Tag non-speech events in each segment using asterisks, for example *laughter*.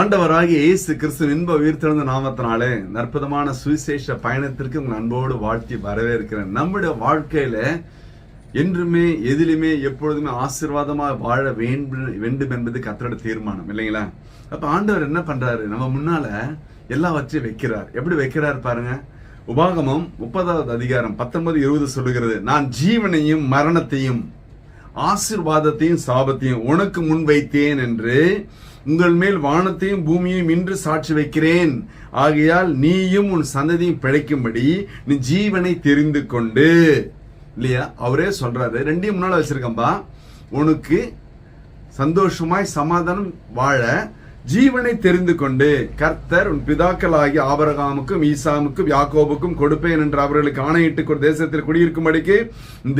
ஆண்டவராகிய இயேசு கிறிஸ்து இன்ப உயிர்த்தெழுந்த நாமத்தினாலே அற்புதமான சுவிசேஷ பயணத்திற்கு உங்கள் அன்போடு வாழ்த்தி வரவேற்கிறேன். நம்முடைய வாழ்க்கையில என்றுமே எதிலுமே எப்பொழுதுமே ஆசீர்வாதமாக வாழ வேண்டும் வேண்டும் என்பது கத்தரோட தீர்மானம் இல்லைங்களா? அப்ப ஆண்டவர் என்ன பண்றாரு? நம்ம முன்னால எல்லாவற்றையும் வைக்கிறார். எப்படி வைக்கிறார் பாருங்க? உபாகமம் முப்பதாவது அதிகாரம் பத்தொன்பது இருபது சொல்லுகிறது நான் ஜீவனையும் மரணத்தையும் ஆசிர்வாதத்தையும் சாபத்தையும் உனக்கு முன் வைத்தேன் என்று உங்கள் மேல் வானத்தையும் பூமியையும் இன்று சாட்சி வைக்கிறேன். ஆகையால் நீயும் உன் சந்ததியும் பிழைக்கும்படி நீ ஜீவனை தெரிந்து கொண்டு. இல்லையா? அவரே சொல்றாரு. ரெண்டையும் முன்னால வச்சிருக்கம்பா உனக்கு சந்தோஷமாய் சமாதானம் வாழ ஜீவனை தெரிந்து கொண்டு கர்த்தர் உன் பிதாக்களாகிய ஆபரகாமுக்கும் ஈசாமுக்கும் யாக்கோபுக்கும் கொடுப்பேன் என்று அவர்களுக்கு ஆணையிட்டு கொடு தேசத்தில் குடியிருக்கும்படிக்கு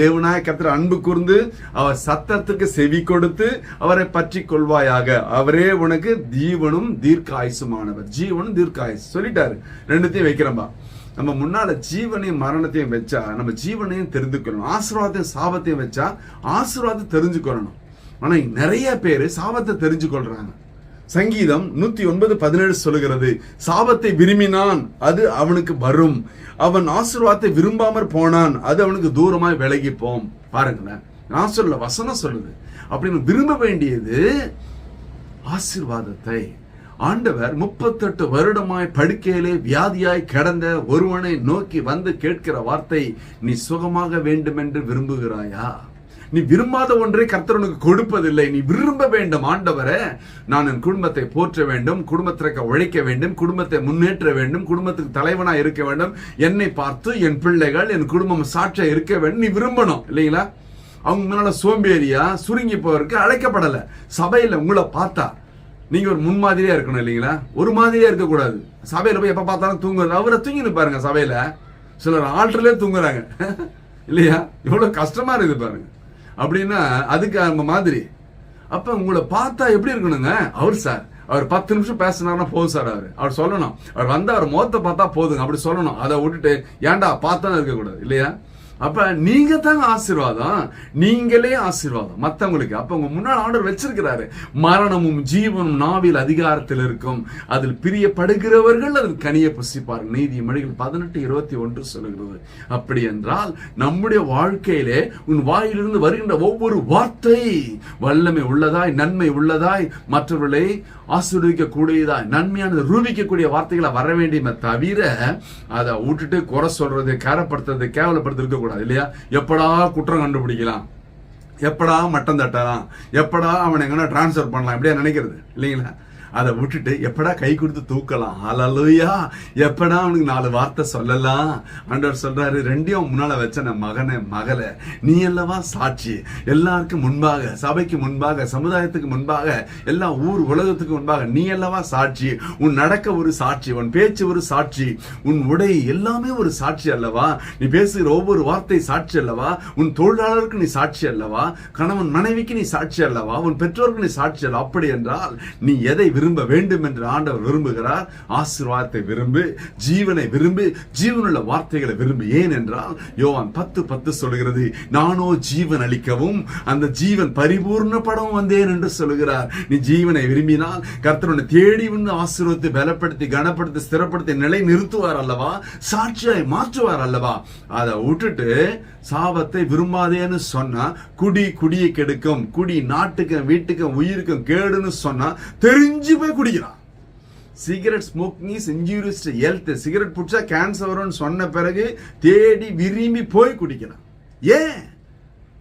தேவனாய கர்த்தர் அன்பு கூர்ந்து அவர் சத்தத்துக்கு செவி கொடுத்து அவரை பற்றி கொள்வாயாக. அவரே உனக்கு ஜீவனும் தீர்க்காயுசுமானவர். ஜீவனும் தீர்க்காயுசு. சொல்லிட்டாரு. ரெண்டுத்தையும் வைக்கிறம்பா நம்ம முன்னால ஜீவனையும் மரணத்தையும் வச்சா நம்ம ஜீவனையும் தெரிந்து கொள்ளணும் ஆசீர்வாதத்தையும் சாபத்தையும் வச்சா ஆசீர்வாதம் தெரிஞ்சுக்கொள்ளணும். ஆனா நிறைய பேர் சாபத்தை தெரிஞ்சு கொள்றாங்க சங்கீதம் நூத்தி ஒன்பது பதினேழு சொல்லுகிறது. சாபத்தை விரும்பினான் அது அவனுக்கு வரும். அவன் ஆசீர்வாதத்தை விரும்பாமற் போனான் அது அவனுக்கு தூரமாய் விலகி போம் பாருங்களேன் நான் சொல்ல வசனம் சொல்லுது. அப்படின்னு விரும்ப வேண்டியது ஆசீர்வாதத்தை. ஆண்டவர் முப்பத்தெட்டு வருடமாய் படுக்கையிலே வியாதியாய் கிடந்த ஒருவனை நோக்கி வந்து கேட்கிற வார்த்தை நீ சுகமாக வேண்டும் என்று விரும்புகிறாயா? நீ விரும்பாத ஒன்றை கர்த்தர் உனக்கு கொடுப்பதில்லை. நீ விரும்ப வேண்டும். ஆண்டவரை நான் என் குடும்பத்தை போற்ற வேண்டும். குடும்பத்திற்கு உழைக்க வேண்டும். குடும்பத்தை முன்னேற்ற வேண்டும். குடும்பத்துக்கு தலைவனா இருக்க வேண்டும். என்னை பார்த்து என் பிள்ளைகள் என் குடும்பம் சாட்சியா இருக்க வேண்டும். நீ விரும்பணும் இல்லைங்களா? அவங்க முன்னால சோம்பேறியா சுருங்கி போவதற்கு அழைக்கப்படல. சபையில உங்களை பார்த்தா நீங்க ஒரு முன்மாதிரியா இருக்கணும் இல்லைங்களா? ஒரு மாதிரியா இருக்க கூடாது சபையில போய் எப்ப பார்த்தாலும் தூங்குறது. அவரை தூங்கின்னு பாருங்க சபையில. சிலர் ஆல்ட்ரலே தூங்குறாங்க. *laughs* இல்லையா? இவ்வளவு கஷ்டமா இருக்குது பாருங்க. அப்படின்னா அதுக்கு அந்த மாதிரி. அப்ப உங்களை பார்த்தா எப்படி இருக்கணுங்க? அவர் சார் அவர் பத்து நிமிஷம் பேசினார்னா போதும் சார் அவர். அவர் சொல்லணும். அவர் வந்து அவர் முகத்தை பார்த்தா போதுங்க. அப்படி சொல்லணும். அதை விட்டுட்டு ஏன்டா பார்த்தா இருக்கக்கூடாது இல்லையா? அப்ப நீங்க தாங்க ஆசீர்வாதம். நீங்களே ஆசீர்வாதம். மத்தவங்களுக்கு அப்ப உங்க முன்னாள் ஆண்டவர் வச்சிருக்கிறாரு. மரணமும் ஜீவனும் நாவில் அதிகாரத்தில் இருக்கும். அதில் பிரியப்படுகிறவர்கள் அதில் கனிய புசிப்பார்கள். நீதி மொழிகள் பதினெட்டு இருபத்தி ஒன்று சொல்லுகிறது. அப்படி என்றால் நம்முடைய வாழ்க்கையிலே உன் வாயிலிருந்து வருகின்ற ஒவ்வொரு வார்த்தை வல்லமை உள்ளதாய் நன்மை உள்ளதாய் மற்றவர்களை ஆசீர்வதிக்க கூடியதாய் நன்மையானது ரூபிக்கக்கூடிய வார்த்தைகளை வர வேண்டியமே தவிர அதை விட்டுட்டு குறை சொல்றது கேரப்படுத்துறது கேவலப்படுத்துறது இருக்கக்கூடாது இல்லையா? எப்படா குற்றம் கண்டுபிடிக்கலாம்? எப்படா மட்டம் தட்டலாம்? எப்படா அவனை எங்கன்னா டிரான்ஸ்ஃபர் பண்ணலாம்? இப்படியா நினைக்கிறது இல்லைங்களா? அதை விட்டுட்டு எப்படா கை கொடுத்து தூக்கலாம்? அலலுயா எப்படா அவனுக்கு நாலு வார்த்தை சொல்லலாம்? ஆண்டவர் சொல்றாரு ரெண்டையும் முன்னால வச்ச நான் மகனை மகளை நீ அல்லவா சாட்சி? எல்லாருக்கும் முன்பாக சபைக்கு முன்பாக சமுதாயத்துக்கு முன்பாக எல்லா ஊர் உலகத்துக்கு முன்பாக நீ அல்லவா சாட்சி? உன் நடக்க ஒரு சாட்சி உன் பேச்சு ஒரு சாட்சி உன் உடை எல்லாமே ஒரு சாட்சி அல்லவா? நீ பேசுகிற ஒவ்வொரு வார்த்தை சாட்சி அல்லவா? உன் தொழிலாளருக்கு நீ சாட்சி அல்லவா? கணவன் மனைவிக்கு நீ சாட்சி அல்லவா? உன் பெற்றோருக்கு நீ சாட்சி அல்ல அப்படி என்றால் நீ எதை விரும்ப வேண்டும் என்று ஆண்டவர் விரும்புகிறார். ஆசீர்வாதத்தை விரும்பு ஜீவனை விரும்பு ஜீவனுள்ள வார்த்தைகளை விரும்பு. ஏன் என்றால் யோவான் பத்து பத்து சொல்கிறது நானோ ஜீவன் அளிக்கவும் அந்த ஜீவன் பரிபூர்ணப்படவும் வந்தேன் என்று சொல்லுகிறார். நீ ஜீவனை விரும்பினால் கர்த்தனுடைய தேடி வந்து ஆசீர்வத்தை பலப்படுத்தி கனப்படுத்தி ஸ்திரப்படுத்தி நிலை நிறுத்துவார் அல்லவா? சாட்சியாய் மாற்றுவார் அல்லவா? அதை விட்டுட்டு சாபத்தை விரும்பாதேன்னு சொன்னா குடி குடியை கெடுக்கும் குடி நாட்டுக்கும் வீட்டுக்கும் உயிருக்கும் கேடுன்னு சொன்னா தெரிஞ்சு போய் குடிக்கிறான் cigarette smoking is injurious health cigarette பிடிச்சா கேன்சர் வரும்னு சொன்ன பிறகு தேடி விரும்பி போய் குடிக்கிறான் ஏன்?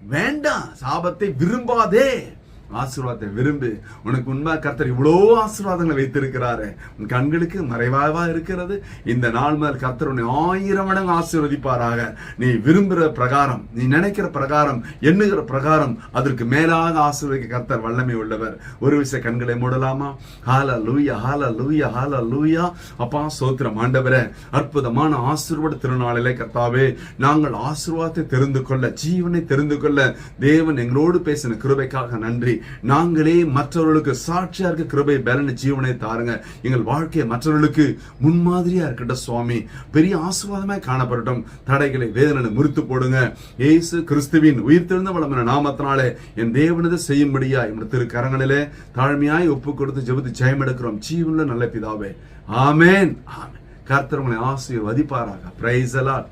வேண்டாம். சாபத்தை விரும்பாதே. ஆசீர்வாதத்தை விரும்பு உனக்கு உண்மை கர்த்தர் இவ்வளோ ஆசீர்வாதங்களை வைத்திருக்கிறாரு உன் கண்களுக்கு மறைவாக இருக்கிறது? இந்த நாள் முதல் கர்த்தர் உன்னை ஆயிரம் மடங்கு ஆசீர்வதிப்பாராக. நீ விரும்புகிற பிரகாரம் நீ நினைக்கிற பிரகாரம் எண்ணுகிற பிரகாரம் அதற்கு மேலாக ஆசீர்வதிக்க கர்த்தர் வல்லமை உள்ளவர். ஒரு விஷய கண்களை மூடலாமா? ஹால லூயா ஹால லூயா ஹால லூயா அப்பா சோத்திரம் ஆண்டவரே அற்புதமான ஆசீர்வாத திருநாளிலே கர்த்தாவே நாங்கள் ஆசீர்வாதத்தை தெரிந்து கொள்ள ஜீவனை தெரிந்து கொள்ள தேவன் எங்களோடு பேசின கிருபைக்காக நன்றி. நாங்களே மற்றவர்களுக்கு சாட்சியா இருக்க கிருபை பலன ஜீவனை தாருங்க. எங்கள் வாழ்க்கையை மற்றவர்களுக்கு முன்மாதிரியா இருக்கட்டும் சுவாமி. பெரிய ஆசீர்வாதமாய் காணப்படட்டும். தடைகளை வேதனை முறித்து போடுங்க. இயேசு கிறிஸ்துவின் உயிர்த்தெழுந்த வளமான நாமத்தினாலே என் தேவனது செய்யும்படியா என் திரு கரங்களிலே தாழ்மையாய் ஒப்பு கொடுத்து ஜெபத்து ஜெயம் எடுக்கிறோம். ஜீவனுள்ள நல்ல பிதாவே. ஆமேன். ஆமென். கர்த்தர் உங்களை ஆசீர்வதிப்பாராக. Price allot